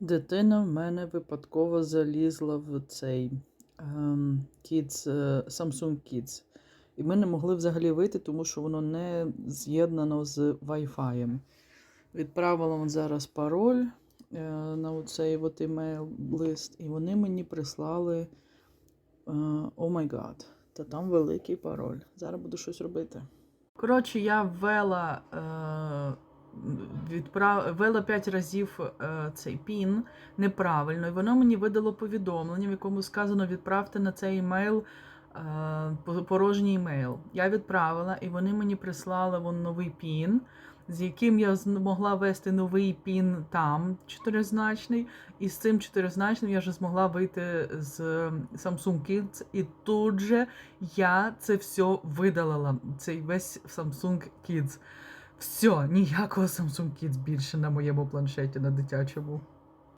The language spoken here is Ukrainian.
Дитина в мене випадково залізла в цей ем, Kids, е, Samsung Kids. І ми не могли взагалі вийти, тому що воно не з'єднано з Wi-Fi. Відправила вам зараз пароль е, на оцей от email лист, і вони мені прислали. О май гад, та там великий пароль. Зараз буду щось робити. Коротше, я ввела, е, відправ... ввела 5 разів е, цей пін неправильно, і воно мені видало повідомлення, в якому сказано відправте на цей емейл е, порожній емейл. Я відправила, і вони мені прислали вон новий пін, з яким я змогла ввести новий пін там, чотиризначний, і з цим чотиризначним я вже змогла вийти з Samsung Kids, і тут же я це все видалила, цей весь Samsung Kids. Все, ніякого Samsung Kids більше на моєму планшеті на дитячому.